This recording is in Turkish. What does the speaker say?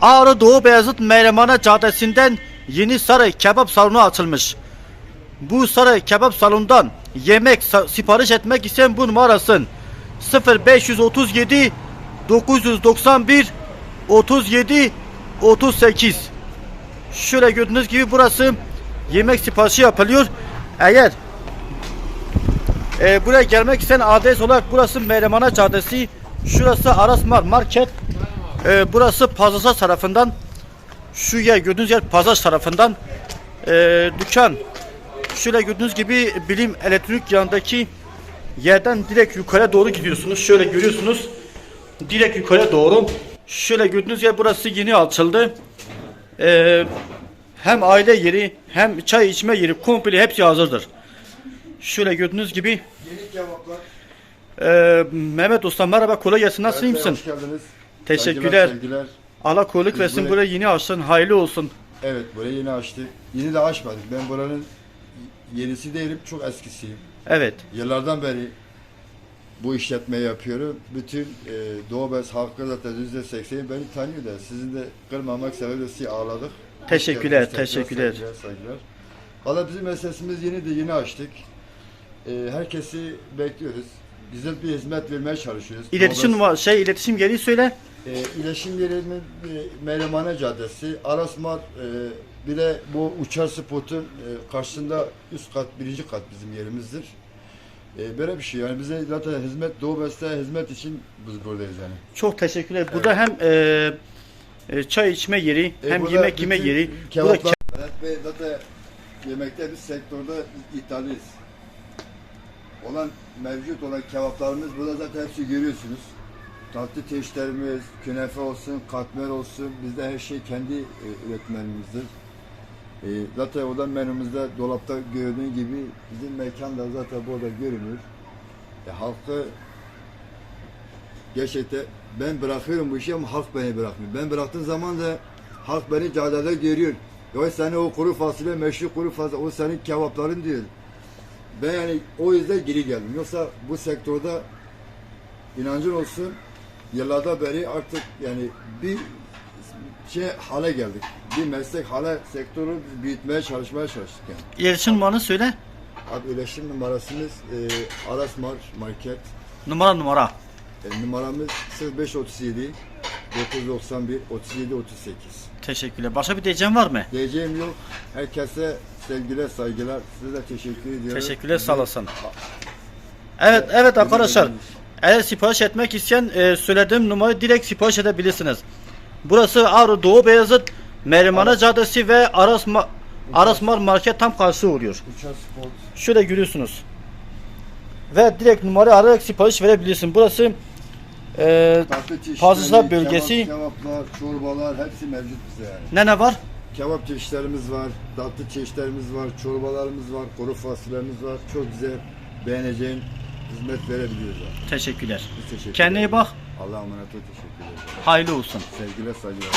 Ağrı Doğu Beyazıt Meylemane Caddesi'nden yeni saray kebap salonu açılmış. Bu saray kebap salonundan yemek sipariş etmek isteyen bu numarasın 0537 991 37 38 Şöyle gördüğünüz gibi burası yemek siparişi yapılıyor. Eğer e, buraya gelmek isteyen adres olarak burası Meylemane Caddesi, şurası Arasmar Market, e, burası Pazasas tarafından, şu yer gördüğünüz yer Pazas tarafından, e, dükkan, şöyle gördüğünüz gibi bilim elektronik yanındaki yerden direkt yukarı doğru gidiyorsunuz. Şöyle görüyorsunuz, direkt yukarı doğru. Şöyle gördüğünüz yer burası yeni açıldı. E, hem aile yeri hem çay içme yeri komple hepsi hazırdır. Şöyle gördüğünüz gibi Yeni kebaplar. ee, Mehmet Usta merhaba kolay gelsin nasıl Evet? Hoş geldiniz. Teşekkürler. Sevgiler. Allah kolaylık Biz versin buraya- buraya yeni açsın hayırlı olsun. Evet burayı yeni açtık. Yeni de açmadık. Ben buranın yenisi değilim. Çok eskisiyim. Evet Yıllardan beri bu işletmeyi yapıyorum. Bütün e, Doğu Beyaz halkı zaten yüzde sekseni beni tanıyor da sizin de kırmamak sebebiyle ağladık. Hoş Teşekkürler, geldiniz. Teşekkürler. Saygılar, saygılar. Valla bizim meselesimiz yeni de yeni açtık. E, herkesi bekliyoruz. Güzel bir hizmet vermeye çalışıyoruz. iletişim Doğu var şey iletişim geri söyle. E, iletişim yerinin e, Meylemane Caddesi, Arasmar, e, bir de bu uçar spotun e, karşısında üst kat, birinci kat bizim yerimizdir. E, böyle bir şey yani bize zaten hizmet, Doğu Beste hizmet için biz buradayız yani. Çok teşekkürler. Burada hem e, e, çay içme yeri E, hem burada yemek yeme bütün yeri. Burada Kebaplar, Evet Bey zaten yemekte biz sektörde iddialıyız. Olan mevcut olan kebaplarımız burada zaten hepsi görüyorsunuz. Tatlı çeşitlerimiz, künefe olsun, katmer olsun, bizde her şey kendi e, üretmenimizdir. E, zaten odan menümüzde dolapta gördüğün gibi bizim mekan da zaten burada görünür. E, halkı gerçekten ben bırakıyorum bu işi ama halk beni bırakmıyor. Ben bıraktığım zaman da halk beni caddede görüyor. Ya senin o kuru fasulye, meşhur kuru fasulye, o senin kebapların diyor. Ben yani o yüzden geri geldim. Yoksa bu sektörde inancın olsun yıllarda beri artık yani bir şey hale geldik. Bir meslek hale sektörü büyütmeye çalışmaya çalıştık yani. iletişim numaranı söyle. Abi iletişim numarasımız e, Arasmar Market. Numara numara. E, numaramız 0537 991 37 38. Teşekkürler. Başka bir diyeceğim var mı? Diyeceğim yok. Herkese sevgiler, saygılar. Size de teşekkür ediyorum. Teşekkürler sağ olasın. Evet evet arkadaşlar. Eğer sipariş etmek isteyen e, söylediğim numarayı direkt sipariş edebilirsiniz. Burası Ağrı Doğu Beyazıt Merimane Aras- Caddesi ve Arasma Arasmar Market tam karşı oluyor. Şöyle görüyorsunuz. Ve direkt numarayı arayarak sipariş verebilirsin. Burası e, Pazıslar bölgesi. Kebap, kebaplar, çorbalar hepsi mevcut bize yani. ne ne var? Kebap çeşitlerimiz var, tatlı çeşitlerimiz var, çorbalarımız var, kuru fasulyemiz var. Çok güzel beğeneceğin hizmet verebiliyoruz. Yani. Teşekkürler. Biz teşekkür Kendine iyi ederiz. bak. Allah'a emanet ol. Teşekkür ederiz. Hayırlı olsun. Sevgiler, saygılar.